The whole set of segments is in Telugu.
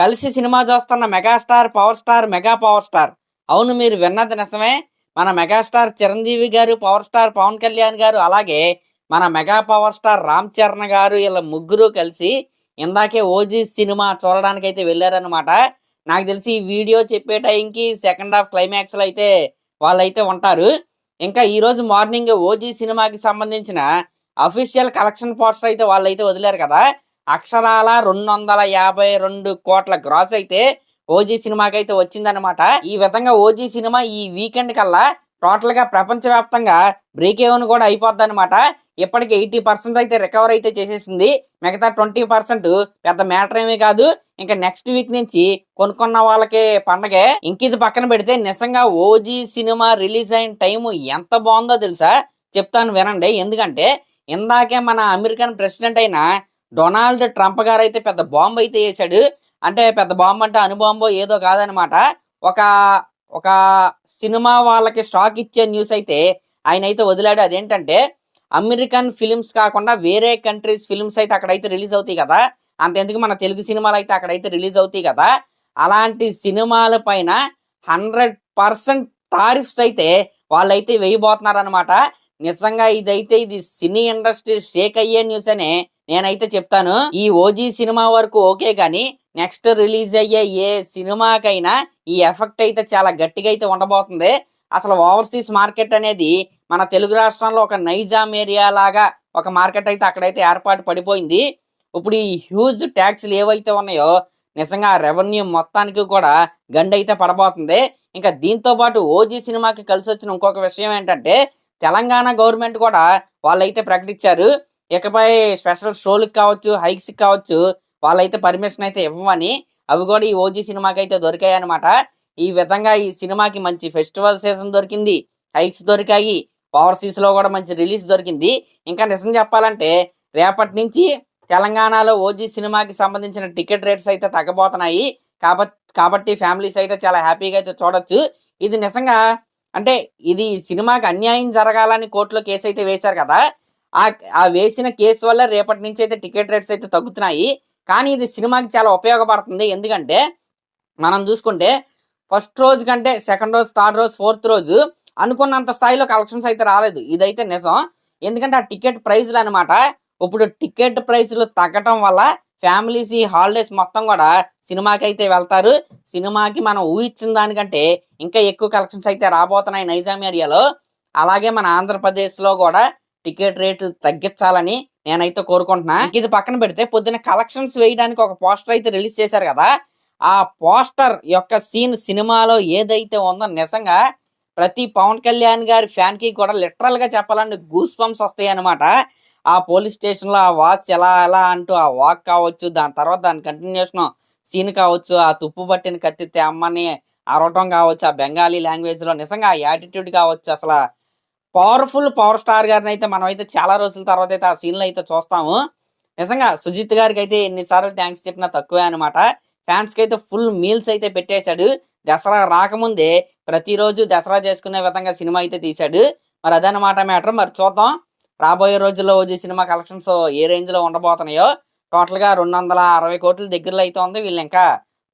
కలిసి సినిమా చూస్తున్న megastar power star mega power star. అవును మీరు విన్నది నిజమే. మన మెగాస్టార్ చిరంజీవి గారు పవర్ స్టార్ పవన్ కళ్యాణ్ గారు అలాగే మన mega power star Ram Charan గారు ఇలా ముగ్గురు కలిసి ఇందాకే ఓజీ సినిమా చూడడానికి అయితే వెళ్ళారనమాట నాకు తెలిసి ఈ వీడియో చెప్పే టైంకి సెకండ్ హాఫ్ క్లైమాక్స్లో అయితే వాళ్ళైతే ఉంటారు. ఇంకా ఈరోజు మార్నింగ్ ఓజీ సినిమాకి సంబంధించిన అఫీషియల్ కలెక్షన్ పోస్టర్ అయితే వాళ్ళైతే వదిలేరు కదా. అక్షరాల రెండు వందల యాభై రెండు కోట్ల గ్రాస్ అయితే ఓజీ సినిమాకి అయితే వచ్చిందనమాట ఈ విధంగా ఓజీ సినిమా ఈ వీకెండ్ కల్లా టోటల్గా ప్రపంచవ్యాప్తంగా బ్రేక్ ఏవన్ కూడా అయిపోద్ది అనమాట ఇప్పటికి ఎయిటీ పర్సెంట్ అయితే రికవర్ అయితే చేసేసింది. మిగతా ట్వంటీ పర్సెంట్ పెద్ద మ్యాటర్ ఏమీ కాదు. ఇంకా నెక్స్ట్ వీక్ నుంచి కొనుక్కున్న వాళ్ళకి పండగే. ఇంక ఇది పక్కన పెడితే నిజంగా ఓజీ సినిమా రిలీజ్ అయిన టైం ఎంత బాగుందో తెలుసా? చెప్తాను వినండి. ఎందుకంటే ఇందాకే మన అమెరికన్ ప్రెసిడెంట్ అయిన డొనాల్డ్ ట్రంప్ గారు అయితే పెద్ద బాంబు అయితే వేసాడు అంటే పెద్ద బాంబు అంటే అనుబాంబో ఏదో కాదనమాట. ఒక ఒక సినిమా వాళ్ళకి స్టాక్ ఇచ్చే న్యూస్ అయితే ఆయన అయితే వదిలాడు. అదేంటంటే అమెరికన్ ఫిలిమ్స్ కాకుండా వేరే కంట్రీస్ ఫిలిమ్స్ అయితే అక్కడైతే రిలీజ్ అవుతాయి కదా. అంతెందుకు మన తెలుగు సినిమాలు అయితే అక్కడైతే రిలీజ్ అవుతాయి కదా. అలాంటి సినిమాల పైన హండ్రెడ్ పర్సెంట్ టారిఫ్స్ అయితే వాళ్ళైతే వేయబోతున్నారనమాట. నిజంగా ఇదైతే ఇది సినీ ఇండస్ట్రీ షేక్ అయ్యే న్యూస్ అనే నేనైతే చెప్తాను ఈ ఓజీ సినిమా వరకు ఓకే కానీ నెక్స్ట్ రిలీజ్ అయ్యే ఏ సినిమాకైనా ఈ ఎఫెక్ట్ అయితే చాలా గట్టిగా అయితే ఉండబోతుంది. అసలు ఓవర్సీస్ మార్కెట్ అనేది మన తెలుగు రాష్ట్రంలో ఒక నైజాం ఏరియా లాగా ఒక మార్కెట్ అయితే అక్కడైతే ఏర్పాటు పడిపోయింది. ఇప్పుడు ఈ హ్యూజ్ ట్యాక్స్లు ఏవైతే ఉన్నాయో నిజంగా రెవెన్యూ మొత్తానికి కూడా గండి అయితే పడబోతుంది. ఇంకా దీంతో పాటు ఓజీ సినిమాకి కలిసి వచ్చిన ఇంకొక విషయం ఏంటంటే తెలంగాణ గవర్నమెంట్ కూడా వాళ్ళైతే ప్రకటించారు. ఇకపై స్పెషల్ షోలకు కావచ్చు హైక్స్కి కావచ్చు వాళ్ళైతే పర్మిషన్ అయితే ఇవ్వమని అవి కూడా ఈ ఓజీ సినిమాకి అయితే దొరికాయి అనమాట ఈ విధంగా ఈ సినిమాకి మంచి ఫెస్టివల్ సీజన్ దొరికింది హైక్స్ దొరికాయి ఓవర్సీస్లో కూడా మంచి రిలీజ్ దొరికింది. ఇంకా నిజం చెప్పాలంటే రేపటి నుంచి తెలంగాణలో ఓజీ సినిమాకి సంబంధించిన టికెట్ రేట్స్ అయితే తగ్గబోతున్నాయి. కాబట్టి కాబట్టి ఫ్యామిలీస్ అయితే చాలా హ్యాపీగా అయితే చూడొచ్చు. ఇది నిజంగా అంటే ఇది సినిమాకి అన్యాయం జరగాలని కోర్టులో కేసు అయితే వేశారు కదా ఆ ఆ వేసిన కేసు వల్ల రేపటి నుంచి అయితే టికెట్ రేట్స్ అయితే తగ్గుతున్నాయి. కానీ ఇది సినిమాకి చాలా ఉపయోగపడుతుంది. ఎందుకంటే మనం చూసుకుంటే ఫస్ట్ రోజు కంటే సెకండ్ రోజు థర్డ్ రోజు ఫోర్త్ రోజు అనుకున్నంత స్థాయిలో కలెక్షన్స్ అయితే రాలేదు. ఇదైతే నిజం. ఎందుకంటే ఆ టికెట్ ప్రైజ్లు అనమాట ఇప్పుడు టికెట్ ప్రైజ్లు తగ్గటం వల్ల ఫ్యామిలీస్ ఈ హాలిడేస్ మొత్తం కూడా సినిమాకి అయితే వెళ్తారు. సినిమాకి మనం ఊహించిన దానికంటే ఇంకా ఎక్కువ కలెక్షన్స్ అయితే రాబోతున్నాయి నైజాం ఏరియాలో. అలాగే మన ఆంధ్రప్రదేశ్లో కూడా టికెట్ రేట్లు తగ్గించాలని నేనైతే కోరుకుంటున్నా. ఇది పక్కన పెడితే పొద్దున కలెక్షన్స్ వేయడానికి ఒక పోస్టర్ అయితే రిలీజ్ చేశారు కదా ఆ పోస్టర్ యొక్క సీన్ సినిమాలో ఏదైతే ఉందో నిజంగా ప్రతి పవన్ కళ్యాణ్ గారి ఫ్యాన్కి కూడా లిటరల్గా చెప్పాలంటే గూస్ పంప్స్ వస్తాయి అనమాట ఆ పోలీస్ స్టేషన్లో ఆ వాచ్ ఎలా ఎలా అంటూ ఆ వాక్ కావచ్చు దాని తర్వాత దాని కంటిన్యూషన్ సీన్ కావచ్చు ఆ తుప్పు పట్టిన కత్తితే అమ్మని అరవటం కావచ్చు ఆ బెంగాలీ లాంగ్వేజ్లో నిజంగా ఆ యాటిట్యూడ్ కావచ్చు అసలు పవర్ఫుల్ పవర్ స్టార్ గారిని అయితే మనం అయితే చాలా రోజుల తర్వాత అయితే ఆ సీన్లు అయితే చూస్తాము. నిజంగా సుజిత్ గారికి అయితే ఎన్నిసార్లు థ్యాంక్స్ చెప్పినా తక్కువే అనమాట ఫ్యాన్స్కి అయితే ఫుల్ మీల్స్ అయితే పెట్టేశాడు. దసరా రాకముందే ప్రతిరోజు దసరా చేసుకునే విధంగా సినిమా అయితే తీశాడు. మరి అదనమాట మ్యాటర్. మరి చూద్దాం. రాబోయే రోజుల్లో వచ్చే సినిమా కలెక్షన్స్ ఏ రేంజ్లో ఉండబోతున్నాయో. టోటల్గా రెండు వందల అరవై కోట్ల దగ్గరలో అయితే ఉంది. వీళ్ళు ఇంకా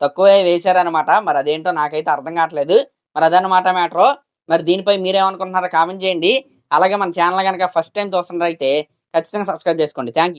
తక్కువే వేశారనమాట మరి అదేంటో నాకైతే అర్థం కావట్లేదు. మరి అదనమాట మ్యాటర్. మరి దీనిపై మీరేమనుకుంటున్నారో కామెంట్ చేయండి. అలాగే మన ఛానల్ కనుక ఫస్ట్ టైం చూస్తున్నారైతే ఖచ్చితంగా సబ్స్క్రైబ్ చేసుకోండి. థ్యాంక్